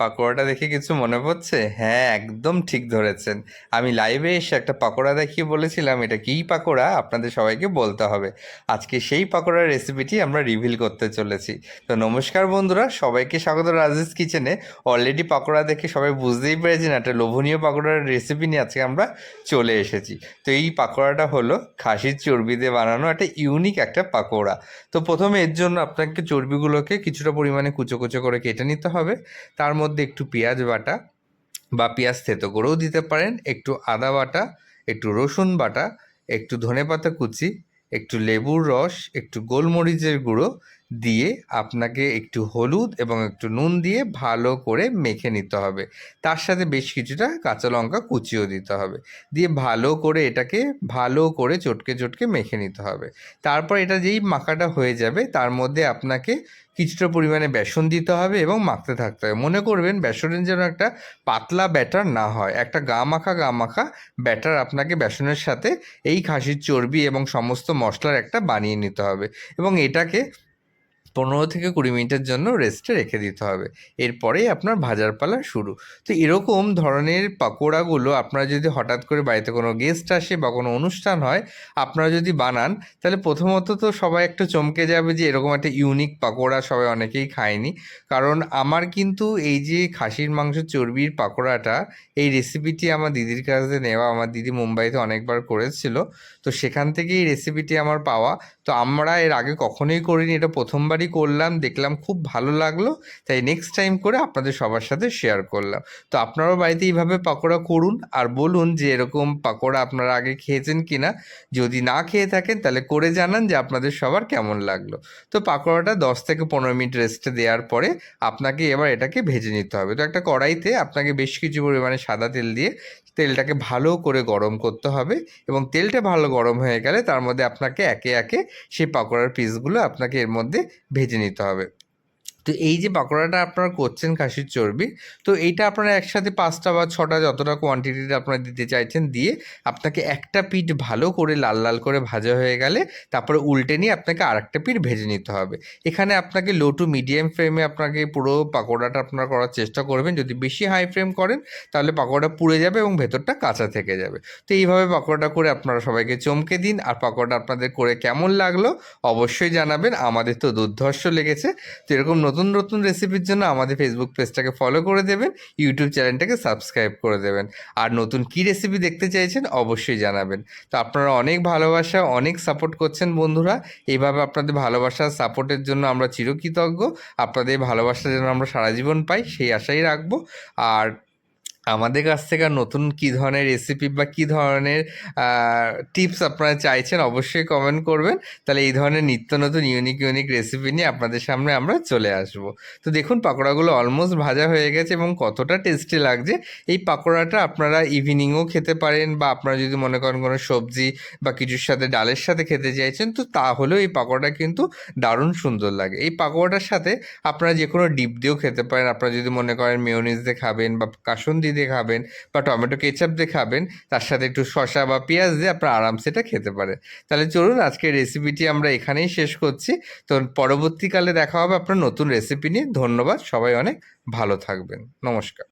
পাকোড়াটা দেখে কিছু মনে পড়ছে? হ্যাঁ একদম ঠিক ধরেছেন। আমি লাইভে এসে একটা পাকোড়া দেখিয়ে বলেছিলাম, এটা কী পাকোড়া? আপনাদের সবাইকে বলতে হবে। আজকে সেই পাকোড়ার রেসিপিটি আমরা রিভিল করতে চলেছি। তো নমস্কার বন্ধুরা, সবাইকে স্বাগত রাজেশ কিচেনে। অলরেডি পাকোড়া দেখে সবাই বুঝতেই পেরেছেন, একটা লোভনীয় পাকোড়ার রেসিপি নিয়ে আজকে আমরা চলে এসেছি। তো এই পাকোড়াটা হলো খাসির চর্বি দিয়ে বানানো একটা ইউনিক একটা পাকোড়া। তো প্রথমে এর জন্য আপনাকে চর্বিগুলোকে কিছুটা পরিমাণে কুচো কুচো করে কেটে নিতে হবে। তার মধ্যে একটু পেঁয়াজ বাটা বা পেঁয়াজ থেতো করেও দিতে পারেন। একটু আদা বাটা, একটু রসুন বাটা, একটু ধনেপাতা কুচি, একটু লেবুর রস, একটু গোলমরিচের গুঁড়ো দিয়ে আপনাকে একটু হলুদ এবং একটু নুন দিয়ে ভালো করে মেখে নিতে হবে। তার সাথে বেশ কিছুটা কাঁচা লঙ্কা কুচিও দিতে হবে। দিয়ে ভালো করে এটাকে ভালো করে চটকে চটকে মেখে নিতে হবে। তারপর এটা যেই মাখাটা হয়ে যাবে, তার মধ্যে আপনাকে কিছুটা পরিমাণে বেসন দিতে হবে এবং মাখতে থাকতে হবে। মনে করবেন বেসনের যেন একটা পাতলা ব্যাটার না হয়। একটা গা মাখা গা মাখা ব্যাটার আপনাকে বেসনের সাথে এই খাসির চর্বি এবং সমস্ত মশলার একটা বানিয়ে নিতে হবে। এবং এটাকে পনেরো থেকে কুড়ি মিনিটের জন্য রেস্টে রেখে দিতে হবে। এরপরেই আপনার ভাজার পালা শুরু। তো এরকম ধরনের পাকোড়াগুলো আপনারা যদি হঠাৎ করে বাড়িতে কোনো গেস্ট আসে বা কোনো অনুষ্ঠান হয়, আপনারা যদি বানান, তাহলে প্রথমত তো সবাই একটু চমকে যাবে যে এরকম একটা ইউনিক পাকোড়া সবাই অনেকেই খায়নি। কারণ আমার কিন্তু এই যে খাসির মাংস চর্বির পাকোড়াটা, এই রেসিপিটি আমার দিদির কাছে নেওয়া, আমার দিদি মুম্বাইতে অনেকবার করেছিল। তো সেখান থেকে এই রেসিপিটি আমার পাওয়া। তো আমরা এর আগে কখনোই করিনি, এটা প্রথমবারই করলাম, দেখলাম, খুব ভালো লাগল। তাই নেক্সট টাইম করে আপনাদের সবার সাথে শেয়ার করলাম। তো আপনারাও বাড়িতে এইভাবে পাকোড়া করুন আর বলুন যে এরকম পাকোড়া আপনারা আগে খেয়েছেন কি না যদি না খেয়ে থাকেন, তাহলে করে জানান যে আপনাদের সবার কেমন লাগল। তো পাকোড়াটা দশ থেকে পনেরো মিনিট রেস্টে দেওয়ার পরে আপনাকে এবার এটাকে ভেজে নিতে হবে। তো একটা কড়াইতে আপনাকে বেশ কিছু পরিমাণে সাদা তেল দিয়ে তেলটাকে ভালো করে গরম করতে হবে এবং তেলটা ভালো গরম হয়ে গেলে তার মধ্যে আপনাকে একে একে সেই পাকোড়ার পিসগুলো আপনাকে এর মধ্যে ভেজে নিতে হবে। তো এই যে পাকোড়াটা আপনারা করছেন খাসির চর্বি, তো এইটা আপনারা একসাথে পাঁচটা বা ছটা যতটা কোয়ান্টিটিতে আপনারা দিতে চাইছেন দিয়ে আপনাকে একটা পিঠ ভালো করে লাল লাল করে ভাজা হয়ে গেলে তারপরে উল্টে নিয়ে আপনাকে আরেকটা পিঠ ভেজে নিতে হবে। এখানে আপনাকে লো টু মিডিয়াম ফ্লেমে আপনাকে পুরো পাকোড়াটা আপনারা করার চেষ্টা করবেন। যদি বেশি হাই ফ্লেম করেন, তাহলে পাকোড়া পুড়ে যাবে এবং ভেতরটা কাঁচা থেকে যাবে। তো এইভাবে পাকোড়াটা করে আপনারা সবাইকে চমকে দিন। আর পাকোড়া আপনাদের করে কেমন লাগল অবশ্যই জানাবেন। আমাদের তো দুর্ধর্ষ লেগেছে। তো এরকম নতুন নতুন রেসিপির জন্য আমাদের ফেসবুক পেজটাকে ফলো করে দেবেন ইউটিউব চ্যানেলটাকে সাবস্ক্রাইব করে দেবেন। আর নতুন কী রেসিপি দেখতে চাইছেন অবশ্যই জানাবেন। তো আপনারা অনেক ভালোবাসা, অনেক সাপোর্ট করছেন বন্ধুরা। এইভাবে আপনাদের ভালোবাসা সাপোর্টের জন্য আমরা চিরকৃতজ্ঞ। আপনাদের ভালোবাসা যেন আমরা সারা জীবন পাই, সেই আশাই রাখব। আর আমাদের কাছ থেকে নতুন কী ধরনের রেসিপি বা কী ধরনের টিপস আপনারা চাইছেন অবশ্যই কমেন্ট করবেন। তাহলে এই ধরনের নিত্য নতুন ইউনিক ইউনিক রেসিপি নিয়ে আপনাদের সামনে আমরা চলে আসব। তো দেখুন, পাকোড়াগুলো অলমোস্ট ভাজা হয়ে গেছে এবং কতটা টেস্টি লাগছে। এই পাকোড়াটা আপনারা ইভিনিংও খেতে পারেন বা আপনারা যদি মনে করেন কোনো সবজি বা কিছুর সাথে ডালের সাথে খেতে চাইছেন, তো তাহলেও এই পাকোড়াটা কিন্তু দারুণ সুন্দর লাগে। এই পাকোড়াটার সাথে আপনারা যে কোনো ডিপ দিয়েও খেতে পারেন। আপনারা যদি মনে করেন মেয়োনিজ দিয়ে খাবেন বা কাসুন্দি দিয়ে খাবেন বা টমেটো কেচাপ দিয়ে খাবেন, তার সাথে একটু শসা বা পেঁয়াজ দিয়ে আপনারা আরামসে এটা খেতে পারেন। তাহলে চলুন আজকের রেসিপিটি আমরা এখানেই শেষ করছি। তো পরবর্তীকালে দেখা হবে আপনার নতুন রেসিপি নিয়ে। ধন্যবাদ, সবাই অনেক ভালো থাকবেন। নমস্কার।